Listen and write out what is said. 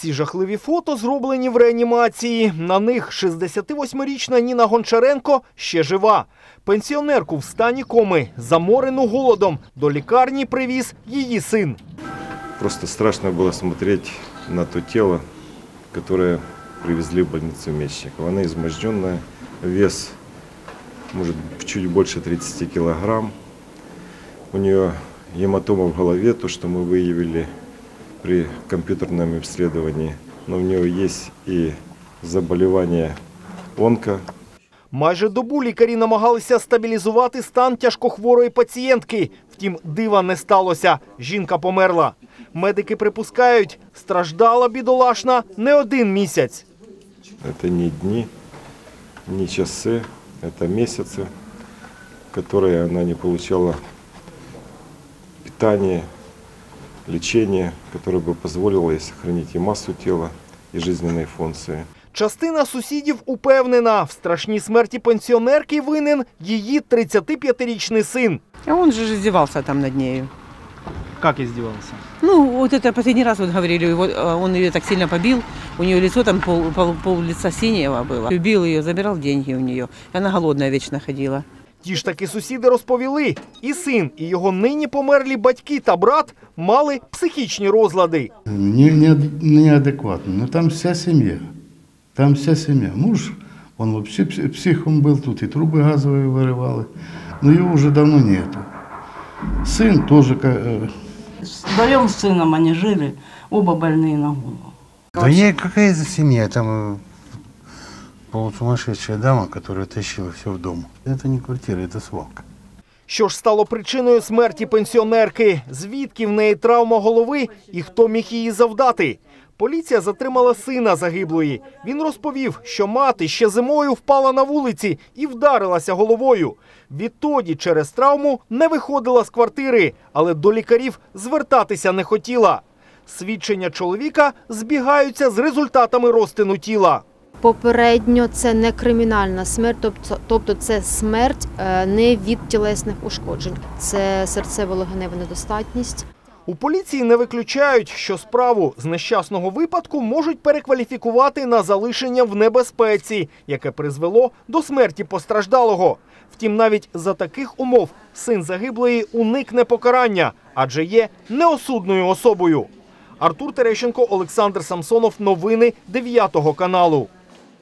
Ці жахливі фото зроблені в реанімації. На них 68-річна Ніна Гончаренко ще жива. Пенсіонерку в стані коми, заморену голодом, до лікарні привіз її син. Просто страшно было смотреть на то тело, которое привезли в больницу Мечникова. Она изможденная, вес может чуть больше 30 килограмм. У нее гематома в голове, то, что мы выявили при компьютерном обследовании. Но у нее есть и заболевание онко, Майже добу лікарі намагалися стабілізувати стан тяжкохворої пацієнтки. Втім, дива не сталося. Жінка померла. Медики припускають, страждала бідолашна не один місяць. Это не дни, не часы, это месяцы, которые она не получала питание, лечение, которое бы позволило ей сохранить и массу тела, и жизненные функции. Частина сусідів упевнена, в страшній смерті пенсіонерки винен її 35-річний син. А он же издевался там над нею. Як іздівався? Ну, вот это последний раз вот говорили, его, э, он ее так сильно побил, у нее лицо там пол, пол, пол лица синего было. Любил ее, забирал деньги у нее. И она голодная вечно ходила. Ті ж таки сусіди розповіли, і син, і його нині померлі батьки та брат мали психічні розлади. Не, не, неадекватно. Но там вся семья. Там вся семья. Муж, он вообще пси- психом был тут, и трубы газовые вырывали. Но его уже давно нету. Сын тоже ка- э, Вдвоем с сыном они жили, оба больные на голову. Да не, какая это семья, там э, полусумасшедшая дама, которая тащила все в дом. Это не квартира, это свалка. Що ж стало причиною смерті пенсіонерки? Звідки в неї травма голови і хто міг її завдати? Поліція затримала сина загиблої. Він розповів, що мати ще зимою впала на вулиці і вдарилася головою. Відтоді через травму не виходила з квартири, але до лікарів звертатися не хотіла. Свідчення чоловіка збігаються з результатами розтину тіла. Попередньо це не кримінальна смерть, тобто, тобто це смерть е, не від тілесних ушкоджень, це серцево-легенева недостатність. У поліції не виключають, що справу з нещасного випадку можуть перекваліфікувати на залишення в небезпеці, яке призвело до смерті постраждалого. Втім, навіть за таких умов син загиблої уникне покарання, адже є неосудною особою. Артур Терещенко, Олександр Самсонов. Новини 9 каналу.